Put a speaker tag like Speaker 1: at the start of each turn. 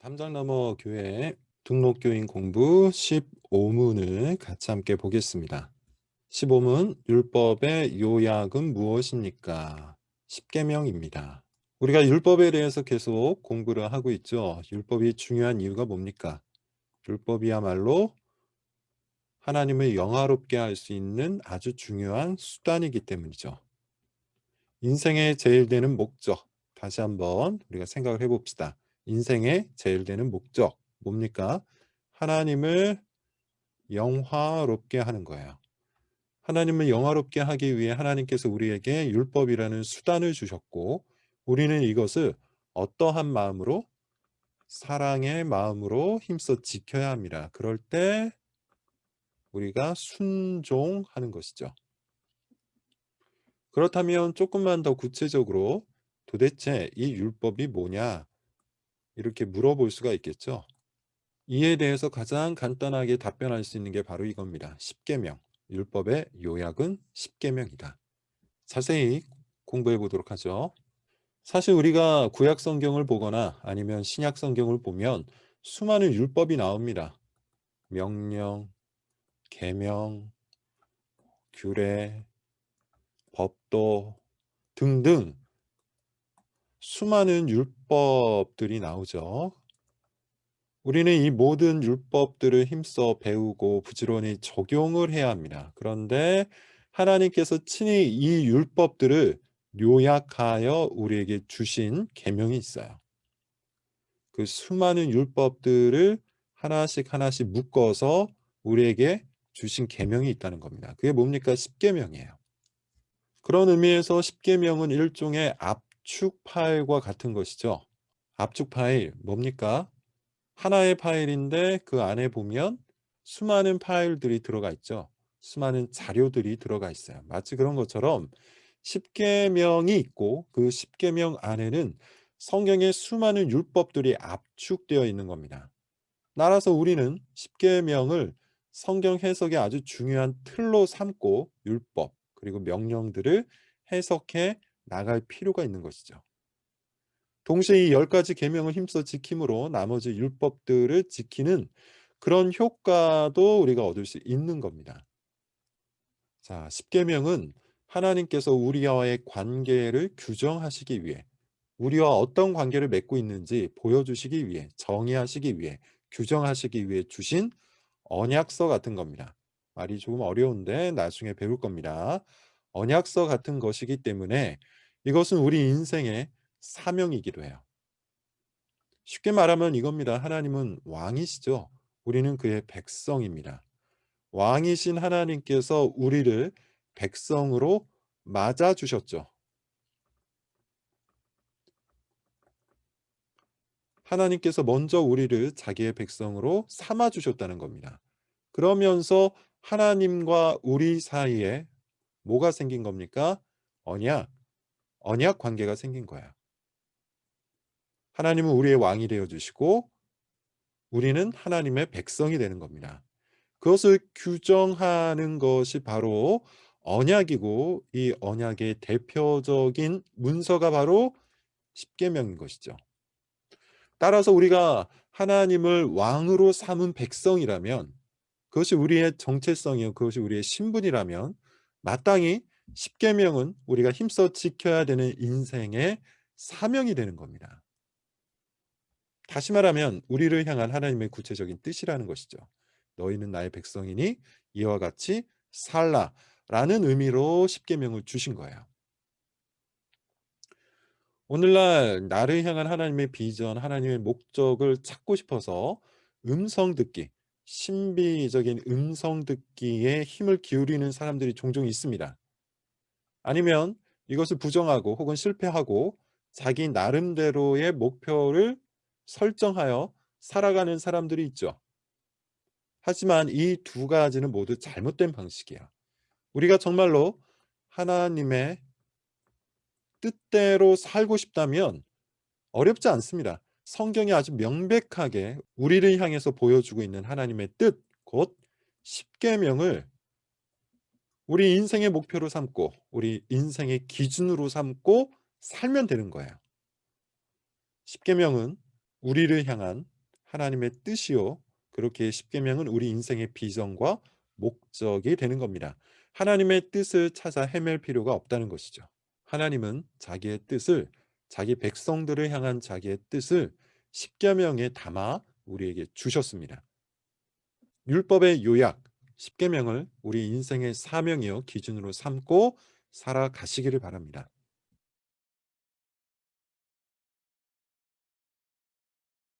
Speaker 1: 담장나무 교회 등록교인 공부 15문을 같이 함께 보겠습니다. 15문 율법의 요약은 무엇입니까? 10계명입니다. 우리가 율법에 대해서 계속 공부를 하고 있죠. 율법이 중요한 이유가 뭡니까? 율법이야말로 하나님을 영화롭게 할 수 있는 아주 중요한 수단이기 때문이죠. 인생의 제일 되는 목적 다시 한번 우리가 생각을 해봅시다. 인생의 제일 되는 목적 뭡니까? 하나님을 영화롭게 하는 거예요. 하나님을 영화롭게 하기 위해 하나님께서 우리에게 율법이라는 수단을 주셨고 우리는 이것을 어떠한 마음으로 사랑의 마음으로 힘써 지켜야 합니다. 그럴 때 우리가 순종하는 것이죠. 그렇다면 조금만 더 구체적으로 도대체 이 율법이 뭐냐 이렇게 물어볼 수가 있겠죠. 이에 대해서 가장 간단하게 답변할 수 있는 게 바로 이겁니다. 10계명. 율법의 요약은 10계명이다. 자세히 공부해 보도록 하죠. 사실 우리가 구약 성경을 보거나 아니면 신약 성경을 보면 수많은 율법이 나옵니다. 명령, 계명, 규례, 법도 등등 수많은 율법들이 나오죠. 우리는 이 모든 율법들을 힘써 배우고 부지런히 적용을 해야 합니다. 그런데 하나님께서 친히 이 율법들을 요약하여 우리에게 주신 계명이 있어요. 그 수많은 율법들을 하나씩 하나씩 묶어서 우리에게 주신 계명이 있다는 겁니다. 그게 뭡니까? 십계명이에요. 그런 의미에서 십계명은 일종의 압축 파일과 같은 것이죠. 압축 파일 뭡니까? 하나의 파일인데 그 안에 보면 수많은 파일들이 들어가 있죠. 수많은 자료들이 들어가 있어요. 마치 그런 것처럼 십계명이 있고 그 십계명 안에는 성경의 수많은 율법들이 압축되어 있는 겁니다. 따라서 우리는 십계명을 성경 해석의 아주 중요한 틀로 삼고 율법 그리고 명령들을 해석해 나갈 필요가 있는 것이죠. 동시에 이 열 가지 계명을 힘써 지킴으로 나머지 율법들을 지키는 그런 효과도 우리가 얻을 수 있는 겁니다. 자, 십계명은 하나님께서 우리와의 관계를 규정하시기 위해 우리와 어떤 관계를 맺고 있는지 보여주시기 위해 정의하시기 위해 규정하시기 위해 주신 언약서 같은 겁니다. 말이 조금 어려운데 나중에 배울 겁니다. 언약서 같은 것이기 때문에 이것은 우리 인생의 사명이기도 해요. 쉽게 말하면 이겁니다. 하나님은 왕이시죠. 우리는 그의 백성입니다. 왕이신 하나님께서 우리를 백성으로 맞아 주셨죠. 하나님께서 먼저 우리를 자기의 백성으로 삼아 주셨다는 겁니다. 그러면서 하나님과 우리 사이에 뭐가 생긴 겁니까? 언약, 언약 관계가 생긴 거야. 하나님은 우리의 왕이 되어 주시고 우리는 하나님의 백성이 되는 겁니다. 그것을 규정하는 것이 바로 언약이고 이 언약의 대표적인 문서가 바로 십계명인 것이죠. 따라서 우리가 하나님을 왕으로 삼은 백성이라면 그것이 우리의 정체성이요 그것이 우리의 신분이라면 마땅히 십계명은 우리가 힘써 지켜야 되는 인생의 사명이 되는 겁니다. 다시 말하면 우리를 향한 하나님의 구체적인 뜻이라는 것이죠. 너희는 나의 백성이니 이와 같이 살라 라는 의미로 십계명을 주신 거예요. 오늘날 나를 향한 하나님의 비전, 하나님의 목적을 찾고 싶어서 음성 듣기, 신비적인 음성 듣기에 힘을 기울이는 사람들이 종종 있습니다. 아니면 이것을 부정하고 혹은 실패하고 자기 나름대로의 목표를 설정하여 살아가는 사람들이 있죠. 하지만 이 두 가지는 모두 잘못된 방식이야. 우리가 정말로 하나님의 뜻대로 살고 싶다면 어렵지 않습니다. 성경이 아주 명백하게 우리를 향해서 보여주고 있는 하나님의 뜻, 곧 십계명을 우리 인생의 목표로 삼고 우리 인생의 기준으로 삼고 살면 되는 거예요. 십계명은 우리를 향한 하나님의 뜻이요. 그렇게 십계명은 우리 인생의 비전과 목적이 되는 겁니다. 하나님의 뜻을 찾아 헤맬 필요가 없다는 것이죠. 하나님은 자기의 뜻을 자기 백성들을 향한 자기의 뜻을 십계명에 담아 우리에게 주셨습니다. 율법의 요약 십계명을 우리 인생의 사명이요 기준으로 삼고 살아가시기를 바랍니다.